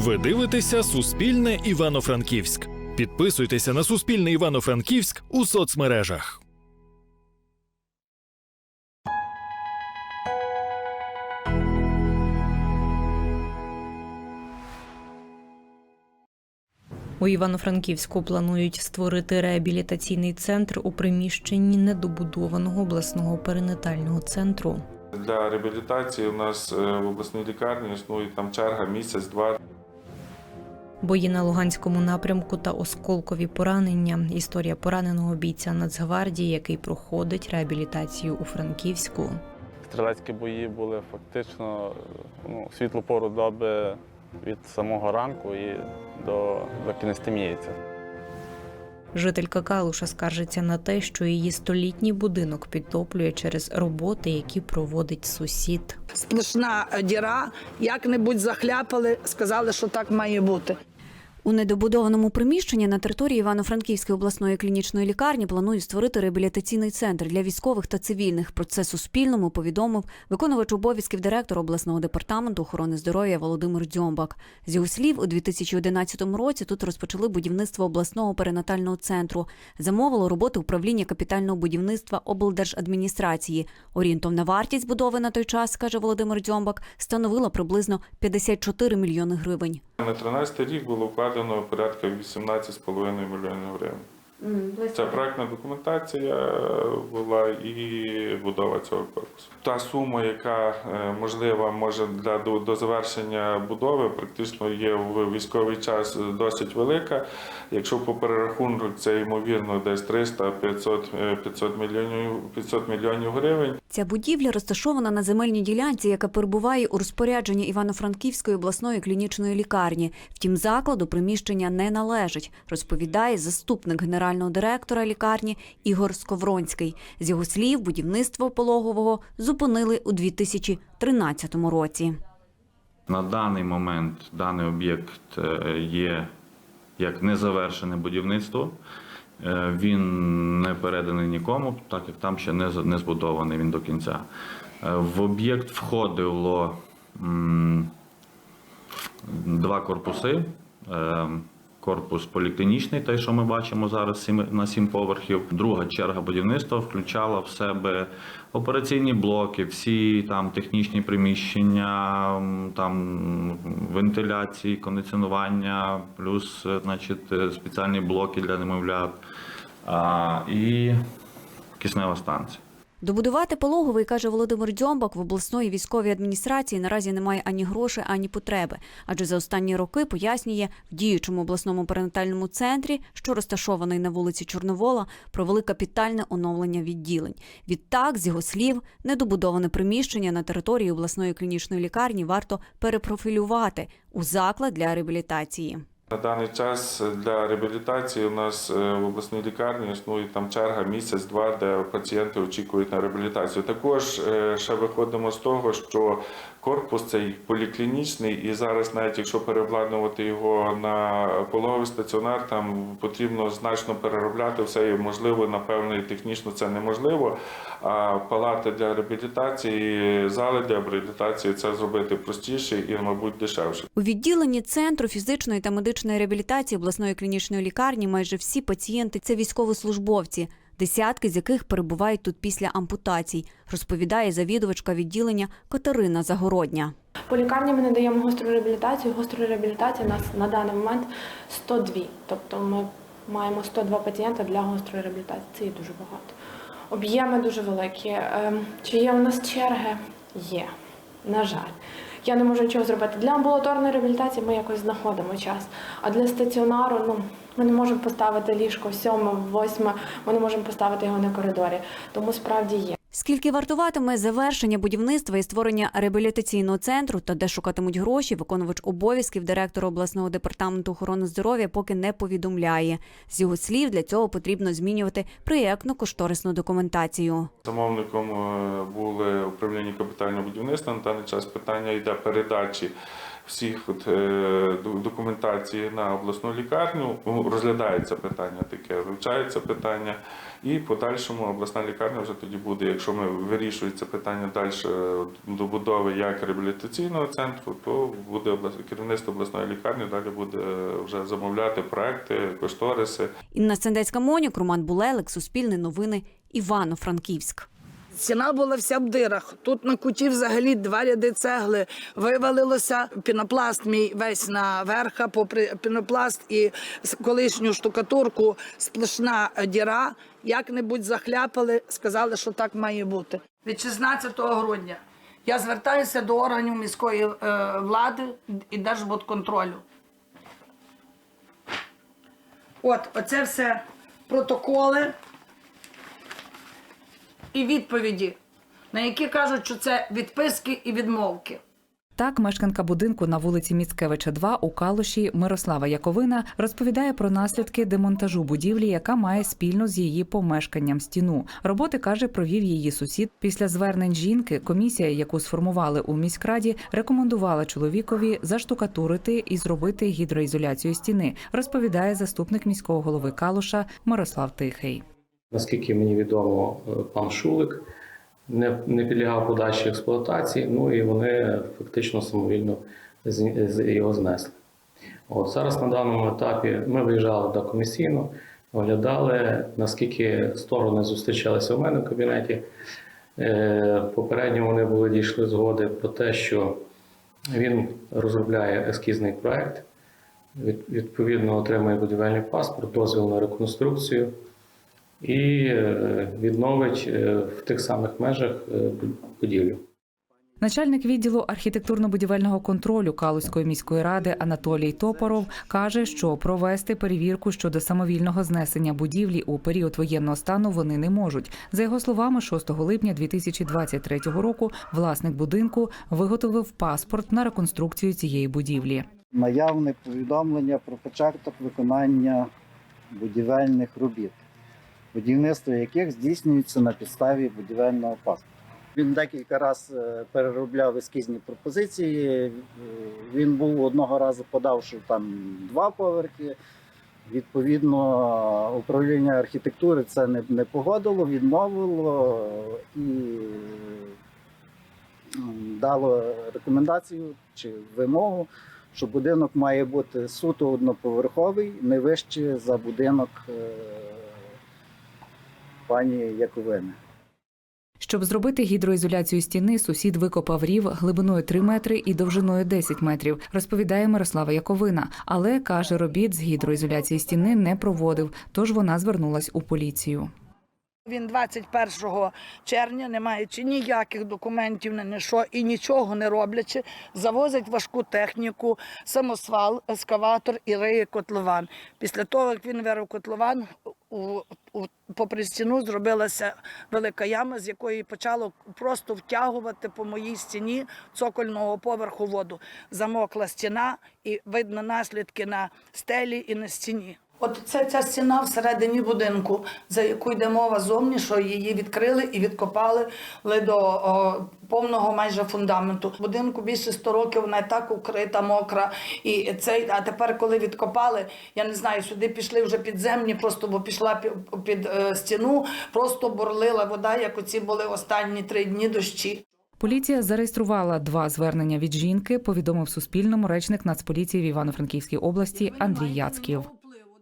Ви дивитеся Суспільне Івано-Франківськ. Підписуйтеся на Суспільне Івано-Франківськ у соцмережах. У Івано-Франківську планують створити реабілітаційний центр у приміщенні недобудованого обласного перинатального центру. Для реабілітації у нас е, в обласній лікарні існує там черга місяць-два. Бої на Луганському напрямку та осколкові поранення. Історія пораненого бійця Нацгвардії, який проходить реабілітацію у Франківську. Стрілецькі бої були фактично ну, в світлу пору доби від самого ранку і до, до кінестеміється. Жителька Калуша скаржиться на те, що її столітній будинок підтоплює через роботи, які проводить сусід. сплошна діра, як-небудь захляпали, сказали, що так має бути. У недобудованому приміщенні на території Івано-Франківської обласної клінічної лікарні планують створити реабілітаційний центр для військових та цивільних. Про це Суспільному повідомив виконувач обов'язків директора обласного департаменту охорони здоров'я Володимир Дзьомбак. З його слів, у 2011 році тут розпочали будівництво обласного перинатального центру. Замовило роботи управління капітального будівництва облдержадміністрації. Орієнтовна вартість будови на той час, каже Володимир Дзьомбак, становила приблизно 54 мільйони гривень. На 13 рік було вкладено порядка 18,5 мільйонів гривень. Це проектна документація була і будова цього корпусу. Та сума, яка е, можлива може для до, до завершення будови, практично є в військовий час досить велика. Якщо по перерахунку це ймовірно десь 300-500 е, 500 мільйонів 500 мільйонів гривень. Ця будівля розташована на земельній ділянці, яка перебуває у розпорядженні Івано-Франківської обласної клінічної лікарні. Втім, закладу приміщення не належить, розповідає заступник генерального директора лікарні Ігор Сковронський. З його слів, будівництво пологового зупинили у 2013 році. На даний момент даний об'єкт е, є як незавершене будівництво. Е, Він не переданий нікому, так як там ще не збудований він до кінця. Е, В об'єкт входило два корпуси. Корпус поліклінічний, той, що ми бачимо зараз на сім поверхів. Друга черга будівництва включала в себе операційні блоки, всі там технічні приміщення, там вентиляції, кондиціонування, плюс, е, значить, е, спеціальні блоки для немовлят а, і киснева станція. Добудувати пологовий, каже Володимир Дзьомбак, в обласної військовій адміністрації наразі немає ані грошей, ані потреби. Адже за останні роки пояснює в діючому обласному перинатальному центрі, що розташований на вулиці Чорновола, провели капітальне оновлення відділень. Відтак, з його слів, недобудоване приміщення на території обласної клінічної лікарні варто перепрофілювати у заклад для реабілітації. На даний час для реабілітації у нас е, в обласній лікарні існує там черга місяць-два, де пацієнти очікують на реабілітацію. Також е, ще виходимо з того, що корпус цей поліклінічний, і зараз, навіть якщо переобладнувати його на пологовий стаціонар, там потрібно значно переробляти все і можливо, напевно, і технічно це неможливо. А палати для реабілітації, зали для реабілітації це зробити простіше і, мабуть, дешевше. У відділенні центру фізичної та медичної реабілітації обласної клінічної лікарні майже всі пацієнти це військовослужбовці, десятки з яких перебувають тут після ампутацій, розповідає завідувачка відділення Катерина Загородня. По лікарні ми надаємо гостру реабілітацію. Гострої реабілітації у нас на даний момент 102. Тобто ми маємо 102 пацієнта для гострої реабілітації. Це є дуже багато. Об'єми дуже великі. Ем, Чи є у нас черги? Є. На жаль. Я не можу нічого зробити. Для амбулаторної реабілітації ми якось знаходимо час. А для стаціонару, ну, ми не можемо поставити ліжко сьоме, восьме, ми не можемо поставити його на коридорі. Тому справді є. Скільки вартуватиме завершення будівництва і створення реабілітаційного центру та де шукатимуть гроші, виконувач обов'язків директора обласного департаменту охорони здоров'я поки не повідомляє. З його слів, для цього потрібно змінювати проєктно-кошторисну документацію. Замовником е, були управління капітального будівництва. На даний час питання йде передачі всіх от, е, документації на обласну лікарню. Ну, Розглядається питання таке, вивчається питання, і подальшому обласна лікарня вже тоді буде, якщо ми вирішується питання далі добудови як реабілітаційного центру, то буде керівництво обласної лікарні далі буде е, вже замовляти проекти, кошториси. Інна Сендецька Монюк, Роман Булелик, Суспільне новини, Івано-Франківськ. Стіна була вся в дирах. Тут на куті взагалі два ряди цегли вивалилося. Пінопласт мій весь наверха, попри пінопласт і колишню штукатурку сплошна діра. Як-небудь захляпали, сказали, що так має бути. Від 16 грудня я звертаюся до органів міської е, влади і Держбудконтролю. От, оце все протоколи і відповіді, на які кажуть, що це відписки і відмовки. Так, мешканка будинку на вулиці Міцкевича, 2 у Калуші Мирослава Яковина розповідає про наслідки демонтажу будівлі, яка має спільно з її помешканням стіну. Роботи каже, провів її сусід. Після звернень жінки комісія, яку сформували у міськраді, рекомендувала чоловікові заштукатурити і зробити гідроізоляцію стіни. Розповідає заступник міського голови Калуша Мирослав Тихий. Наскільки мені відомо, е, пан Шулик не, не підлягав подальшій експлуатації, ну і вони фактично самовільно його знесли. От зараз на даному етапі ми виїжджали до комісійно, оглядали, наскільки сторони зустрічалися у мене в кабінеті. Е, Попередньо вони були дійшли згоди про те, що він розробляє ескізний проект, від- відповідно отримує будівельний паспорт, дозвіл на реконструкцію і е, відновить е, в тих самих межах е, будівлю. Начальник відділу архітектурно-будівельного контролю Калузької міської ради Анатолій Топоров каже, що провести перевірку щодо самовільного знесення будівлі у період воєнного стану вони не можуть. За його словами, 6 липня 2023 року власник будинку виготовив паспорт на реконструкцію цієї будівлі. наявне повідомлення про початок виконання будівельних робіт, будівництво яких здійснюється на підставі будівельного паспорту. Він декілька разів е, переробляв ескізні пропозиції. Е, Він був одного разу подав, що там два поверхи. Відповідно, управління архітектури це не, не погодило, відмовило і дало рекомендацію чи вимогу, що будинок має бути суто одноповерховий, не вище за будинок е, пані Яковини. Щоб зробити гідроізоляцію стіни, сусід викопав рів глибиною 3 метри і довжиною 10 метрів, розповідає Мирослава Яковина. Але каже, робіт з гідроізоляції стіни не проводив, тож вона звернулась у поліцію. Він 21 червня, не маючи ніяких документів, на що і нічого не роблячи, завозить важку техніку, самосвал, ескаватор і риє котлован. Після того, як він вирив котлован, у, у, попри стіну зробилася велика яма, з якої почало просто втягувати по моїй стіні цокольного поверху воду. Замокла стіна і видно наслідки на стелі і на стіні. От це ця стіна всередині будинку, за яку йде мова зовні, що її відкрили і відкопали до о, повного майже фундаменту. Будинку більше 100 років, вона і так укрита, мокра. І цей, а тепер, коли відкопали, я не знаю, сюди пішли вже підземні, просто бо пішла під, під е, стіну, просто бурлила вода, як оці були останні три дні дощі. Поліція зареєструвала два звернення від жінки. Повідомив Суспільному речник Нацполіції в Івано-Франківській області Андрій Яцьків.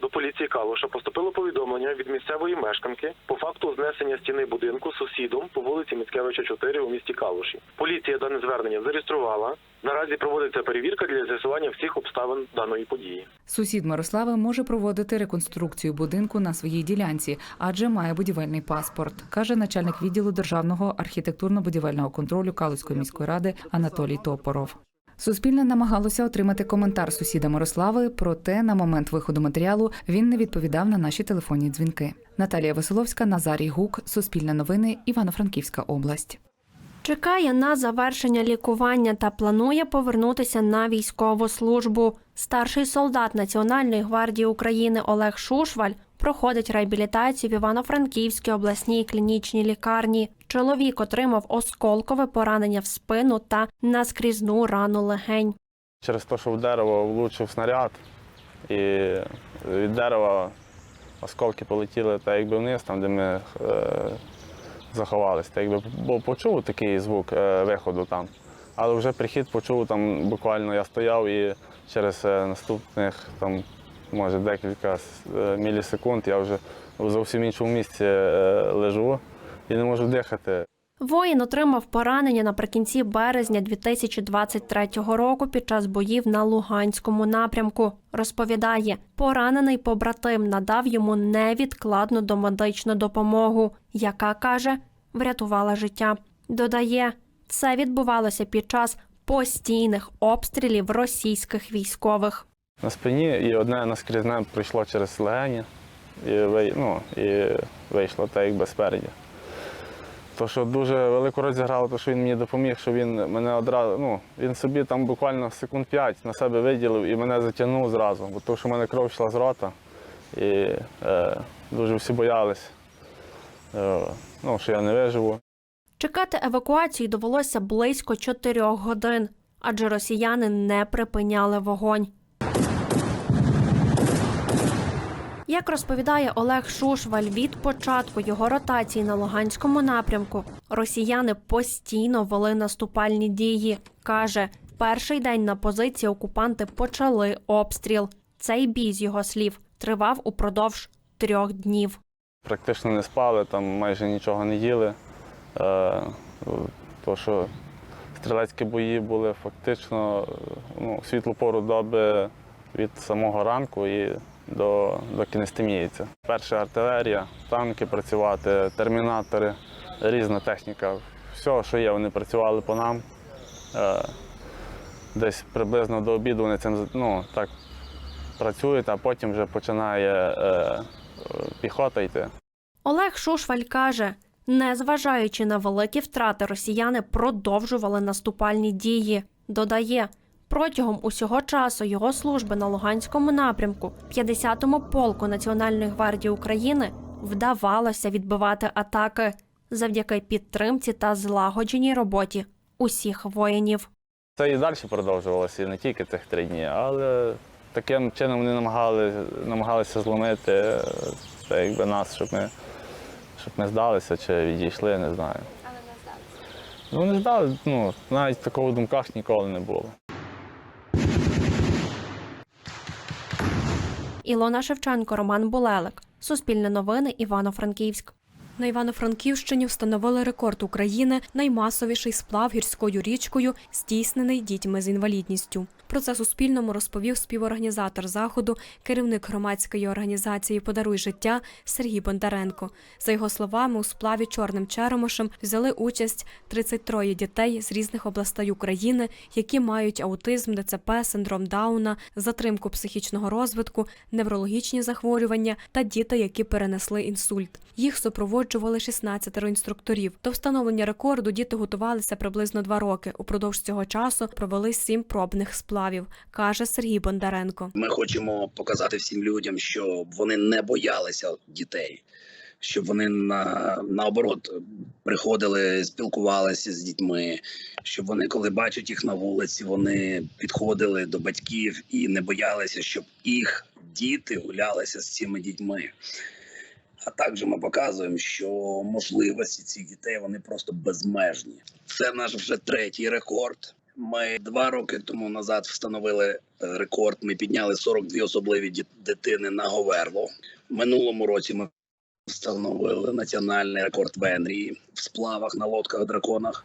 До поліції Калуша поступило повідомлення від місцевої мешканки по факту знесення стіни будинку сусідом по вулиці Міцкевича 4 у місті Калуші. Поліція дане звернення зареєструвала. Наразі проводиться перевірка для з'ясування всіх обставин даної події. Сусід Мирослави може проводити реконструкцію будинку на своїй ділянці, адже має будівельний паспорт, каже начальник відділу державного архітектурно-будівельного контролю Калузької міської ради Анатолій Топоров. Суспільне намагалося отримати коментар сусіда Мирослави, проте на момент виходу матеріалу він не відповідав на наші телефонні дзвінки. Наталія Веселовська, Назарій Гук, Суспільне новини, Івано-Франківська область. Чекає на завершення лікування та планує повернутися на військову службу. Старший солдат Національної гвардії України Олег Шушваль проходить реабілітацію в Івано-Франківській обласній клінічній лікарні. Чоловік отримав осколкове поранення в спину та наскрізну рану легень. Через те, що в дерево влучив снаряд, і від дерева осколки полетіли так якби вниз, там, де ми е, заховалися. Так якби бо почув такий звук е, виходу там. Але вже прихід почув там буквально я стояв і через е, наступних там, може декілька е, мілісекунд я вже в зовсім іншому місці е, лежу і не можу дихати. Воїн отримав поранення наприкінці березня 2023 року під час боїв на Луганському напрямку. Розповідає, поранений побратим надав йому невідкладну домедичну допомогу, яка каже, врятувала життя. Додає, це відбувалося під час постійних обстрілів російських військових. На спині, і одне наскрізне пройшло через легені і, ну, і вийшло так якби спереді. То, що дуже велику роль зіграло, то, що він мені допоміг, що він мене одразу, ну, він собі там буквально секунд 5 на себе виділив і мене затягнув зразу, бо то, що в мене кров йшла з рота, і е, дуже всі боялись, е, ну, що я не виживу. Чекати евакуації довелося близько чотирьох годин, адже росіяни не припиняли вогонь. Як розповідає Олег Шушваль, від початку його ротації на Луганському напрямку росіяни постійно вели наступальні дії. Каже, перший день на позиції окупанти почали обстріл. Цей бій, з його слів, тривав упродовж трьох днів. Практично не спали, там майже нічого не їли. Е, то, що стрілецькі бої були фактично ну, світлу пору доби від самого ранку і до, до кінестеміїться. Перша артилерія, танки працювати, термінатори, різна техніка. Все, що є, вони працювали по нам. Е, десь приблизно до обіду вони цим ну, так працюють, а потім вже починає е, піхота йти. Олег Шушваль каже, незважаючи на великі втрати, росіяни продовжували наступальні дії. Додає, протягом усього часу його служби на Луганському напрямку, 50-му полку Національної гвардії України, вдавалося відбивати атаки завдяки підтримці та злагодженій роботі усіх воїнів. Це і далі продовжувалося, і не тільки цих три дні, але таким чином вони намагали, намагалися зломити е, це якби нас, щоб ми, щоб ми здалися чи відійшли, не знаю. Але не здалися? Ну не здали, ну, навіть такого в думках ніколи не було. Ілона Шевченко, Роман Булелик. Суспільне новини, Івано-Франківськ. На Івано-Франківщині встановили рекорд України наймасовіший сплав гірською річкою, здійснений дітьми з інвалідністю. Про це Суспільному розповів співорганізатор заходу, керівник громадської організації Подаруй життя Сергій Бондаренко. За його словами, у сплаві чорним черемошем взяли участь 33 дітей з різних областей України, які мають аутизм, ДЦП, синдром Дауна, затримку психічного розвитку, неврологічні захворювання та діти, які перенесли інсульт. Їх супроводжували 16 інструкторів. До встановлення рекорду діти готувалися приблизно два роки. Упродовж цього часу провели сім пробних сплавів, каже Сергій Бондаренко. Ми хочемо показати всім людям, щоб вони не боялися дітей, щоб вони на, наоборот приходили, спілкувалися з дітьми, щоб вони, коли бачать їх на вулиці, вони підходили до батьків і не боялися, щоб їх діти гулялися з цими дітьми. А також ми показуємо, що можливості цих дітей вони просто безмежні. Це наш вже третій рекорд. Ми два роки тому назад встановили е, рекорд. Ми підняли 42 особливі дитини на Говерло. Минулому році ми встановили національний рекорд Венрії в сплавах на лодках драконах.